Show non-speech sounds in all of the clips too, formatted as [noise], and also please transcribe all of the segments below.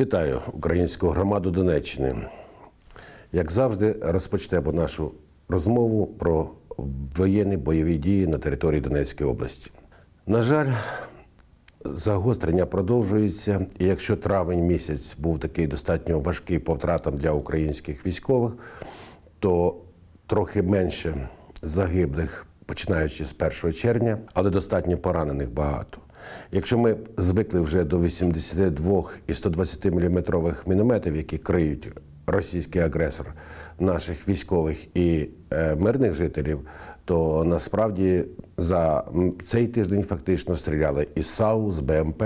Вітаю українську громаду Донеччини. Як завжди, розпочнемо нашу розмову про воєнні бойові дії на території Донецької області. На жаль, загострення продовжується, і якщо травень місяць був такий достатньо важкий по втратам для українських військових, то трохи менше загиблих, починаючи з 1 червня, але достатньо поранених багато. Якщо ми звикли вже до 82 і 120 мм мінометів, які криють російський агресор наших військових і е, мирних жителів, то насправді за цей тиждень фактично стріляли із САУ, з БМП,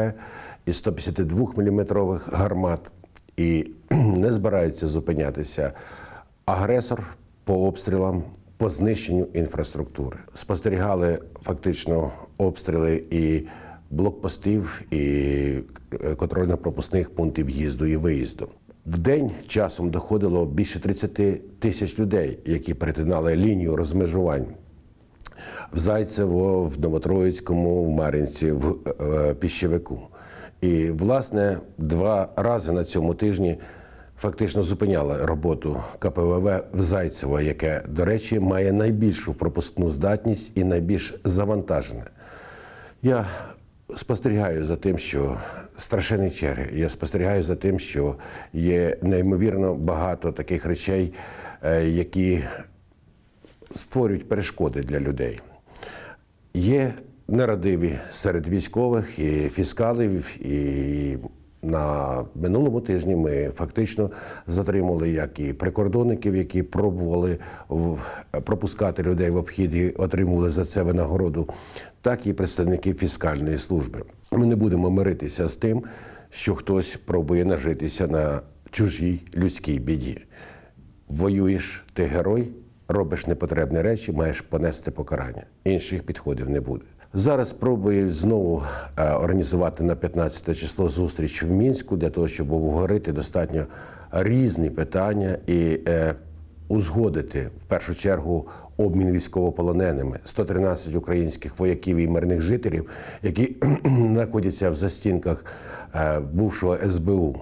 із 152 мм гармат і [clears throat] не збираються зупинятися агресор по обстрілам, по знищенню інфраструктури. Спостерігали фактично обстріли і блокпостів, і е, контрольно-пропускних пунктів в'їзду і виїзду. В день часом доходило більше 30 тисяч людей, які перетинали лінію розмежувань в Зайцево, в Новотроїцькому, в Мар'їнці, в е, Піщевику. І, власне, два рази на цьому тижні фактично зупиняли роботу КПВВ в Зайцево, яке, до речі, має найбільшу пропускну здатність і найбільш завантажене. Я спостерігаю за тим, що страшенні черги. Я спостерігаю за тим, що є неймовірно багато таких речей, е, які створюють перешкоди для людей. Є нерадиві серед військових і фіскалів, і на минулому тижні ми фактично затримали як і прикордонників, які пробували пропускати людей в обхід і отримували за це винагороду, так і представників фіскальної служби. Ми не будемо миритися з тим, що хтось пробує нажитися на чужій людській біді. Воюєш, ти герой, робиш непотребні речі, маєш понести покарання. Інших підходів не буде. Зараз спробую знову е, організувати на 15 число зустріч в мінську для того, щоб обговорити достатньо різні питання і е, узгодити в першу чергу обмін військовополоненими. 113 українських вояків і мирних жителів, які [clears throat] знаходяться в застінках е, бувшого СБУ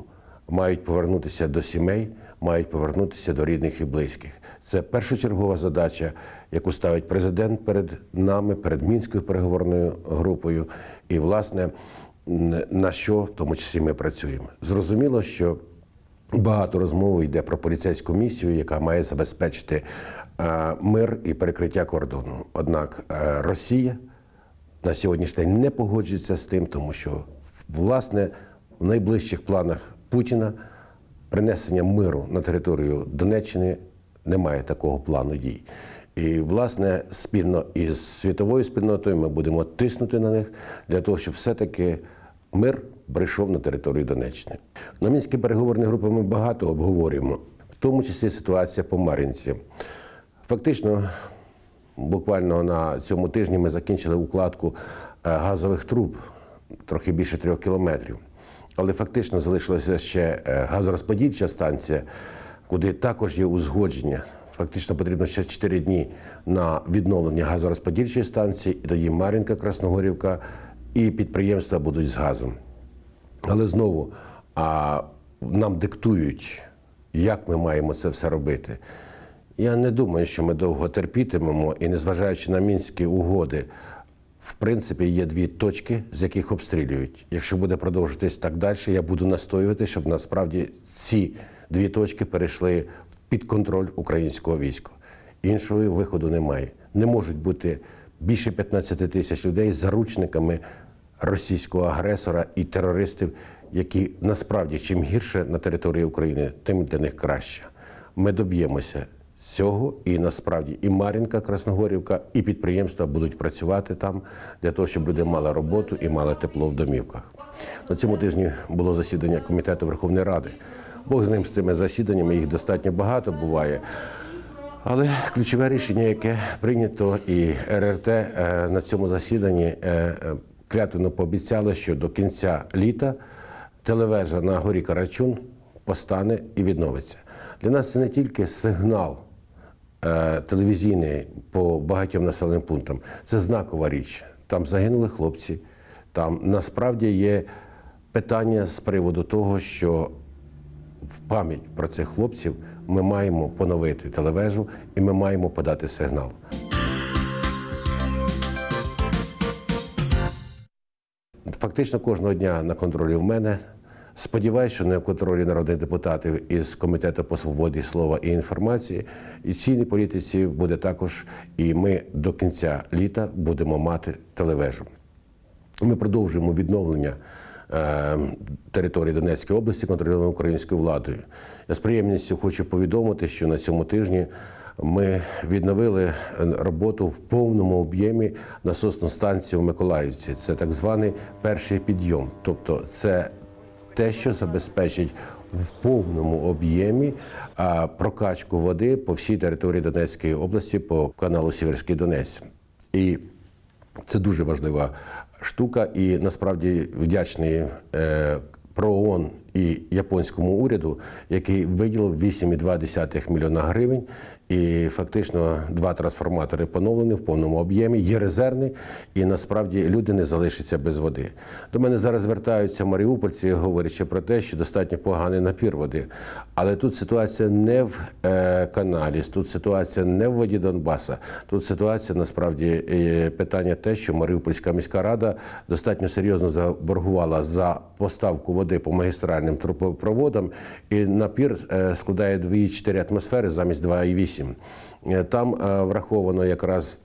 мають повернутися до сімей, мають повернутися до рідних і близьких. Це першочергова задача, яку ставить президент перед нами, перед мінською переговорною групою, і власне на що в тому числі ми працюємо. Зрозуміло, що Багато розмови йде про поліцейську місію, яка має забезпечити е, мир і перекриття кордону. Однак е, Росія на сьогоднішній день не погоджується з тим, тому що власне в найближчих планах Путіна принесення миру на територію Донеччини немає такого плану дій. І, власне, спільно із світовою спільнотою ми будемо тиснути на них для того, щоб все-таки мир прийшов на територію Донеччини. На мінській переговорній групі ми багато обговорюємо, в тому числі ситуація по Мар'їнці. Фактично, буквально на цьому тижні ми закінчили укладку е, газових труб трохи більше трьох кілометрів. Але фактично залишилася ще е, газорозподільча станція, куди також є узгодження. Фактично потрібно ще 4 дні на відновлення газорозподільчої станції, і тоді Мар'їнка, Красногорівка і підприємства будуть з газом. Але знову а, нам диктують, як ми маємо це все робити. Я не думаю, що ми довго терпітимемо, і незважаючи на мінські угоди, в принципі, є дві точки, з яких обстрілюють. Якщо буде продовжуватись так далі, я буду настоювати, щоб насправді ці дві точки перейшли під контроль українського війська. Іншого виходу немає. Не можуть бути більше 15 тисяч людей заручниками російського агресора і терористів, які насправді чим гірше на території України, тим для них краще. Ми доб'ємося цього, і насправді і Мар'їнка, Красногорівка, і підприємства будуть працювати там для того, щоб люди мали роботу і мали тепло в домівках. На цьому тижні було засідання комітету Верховної Ради. Бог з ним з цими засіданнями, їх достатньо багато буває. Але ключове рішення, яке прийнято, і РРТ е, на цьому засіданні е, е, пообіцяли, що до кінця літа телевежа на горі Карачун постане і відновиться. Для нас це не тільки сигнал телевізійний по багатьом населеним пунктам, це знакова річ. Там загинули хлопці, там насправді є питання з приводу того, що в пам'ять про цих хлопців ми маємо поновити телевежу і ми маємо подати сигнал. Фактично кожного дня на контролі в мене. Сподіваюсь, що на контролі народних депутатів із комітету по свободі слова і інформації і цінній політиці буде також. І ми до кінця літа будемо мати телевежу. Ми продовжуємо відновлення е, території Донецької області, контрольованої українською владою. Я з приємністю хочу повідомити, що на цьому тижні ми відновили роботу в повному об'ємі насосну станцію в Миколаївці. Це так званий перший підйом. Тобто, це те, що забезпечить в повному об'ємі прокачку води по всій території Донецької області по каналу Сіверський Донець. І це дуже важлива штука, і насправді вдячний е, ПРООН і японському уряду, який виділив 8,2 мільйона гривень. І фактично два трансформатори поновлені в повному об'ємі, є резервний, і насправді люди не залишаться без води. До мене зараз звертаються маріупольці, говорячи про те, що достатньо поганий напір води. Але тут ситуація не в е, каналі, тут ситуація не в воді Донбаса. Тут ситуація насправді е, питання те, що Маріупольська міська рада достатньо серйозно заборгувала за поставку води по магістральним трубопроводам, і напір е, складає 2,4 атмосфери замість 2,8. Е, Там е, враховано якраз.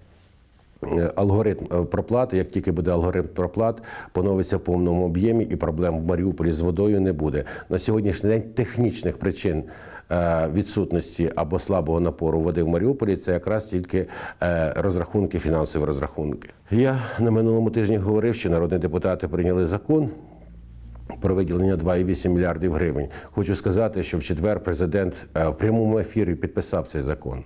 Алгоритм проплати, як тільки буде алгоритм проплат, поновиться в повному об'ємі, і проблем в Маріуполі з водою не буде. На сьогоднішній день технічних причин відсутності або слабого напору води в Маріуполі це якраз тільки розрахунки, фінансові розрахунки. Я на минулому тижні говорив, що народні депутати прийняли закон. Про виділення 2,8 мільярдів гривень. Хочу сказати, що в четвер президент е, в прямому ефірі підписав цей закон.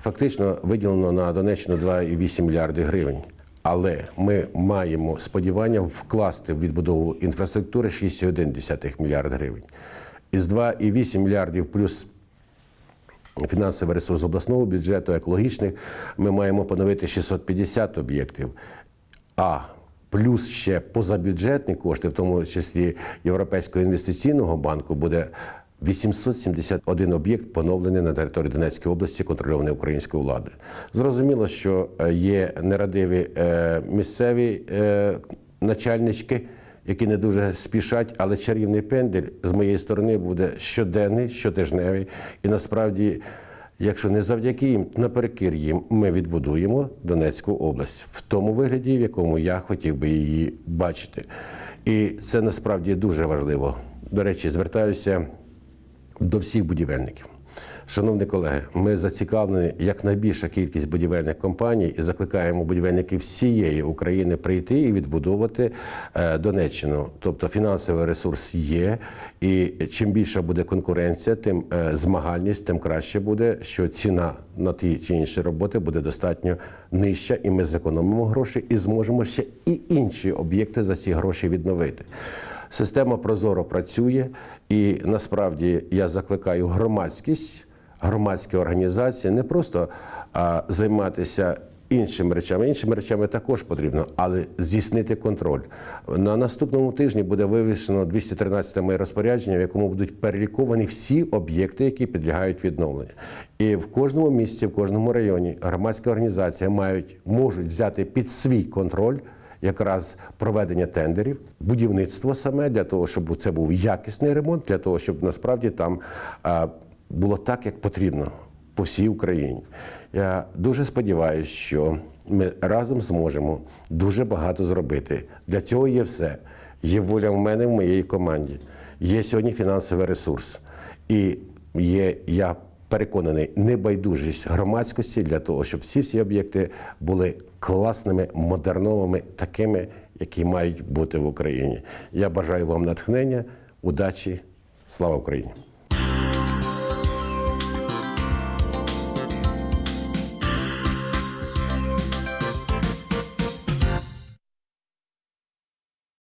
Фактично виділено на Донеччину 2,8 мільярди гривень. Але ми маємо сподівання вкласти в відбудову інфраструктури 6,1 мільярд гривень. Із 2,8 мільярдів плюс фінансовий ресурс обласного бюджету, екологічних, ми маємо поновити 650 об'єктів. А плюс ще позабюджетні кошти, в тому числі Європейського інвестиційного банку, буде 871 об'єкт поновлений на території Донецької області, контрольований українською владою. Зрозуміло, що е, є нерадиві е, місцеві е, начальнички, які не дуже спішать, але чарівний пендель з моєї сторони буде щоденний, щотижневий. І насправді, якщо не завдяки їм, наперекір їм, ми відбудуємо Донецьку область в тому вигляді, в якому я хотів би її бачити. І це насправді дуже важливо. До речі, звертаюся до всіх будівельників. Шановні колеги, ми зацікавлені якнайбільша кількість будівельних компаній і закликаємо будівельників всієї України прийти і відбудовувати е, Донеччину. Тобто фінансовий ресурс є, і чим більша буде конкуренція, тим е, змагальність, тим краще буде, що ціна на ті чи інші роботи буде достатньо нижча, і ми зекономимо гроші і зможемо ще і інші об'єкти за ці гроші відновити. Система Прозоро працює, і насправді я закликаю громадськість, громадські організації не просто а, займатися іншими речами. Іншими речами також потрібно, але здійснити контроль. На наступному тижні буде вивішено 213 моє розпорядження, в якому будуть переліковані всі об'єкти, які підлягають відновленню. І в кожному місці, в кожному районі громадські організації мають можуть взяти під свій контроль якраз проведення тендерів, будівництво саме для того, щоб це був якісний ремонт, для того, щоб насправді там було так, як потрібно по всій Україні. Я дуже сподіваюся, що ми разом зможемо дуже багато зробити. Для цього є все. Є воля в мене, в моїй команді. Є сьогодні фінансовий ресурс. І є, я переконаний, небайдужість громадськості для того, щоб всі всі об'єкти були класними, модерновими, такими, які мають бути в Україні. Я бажаю вам натхнення, удачі, слава Україні!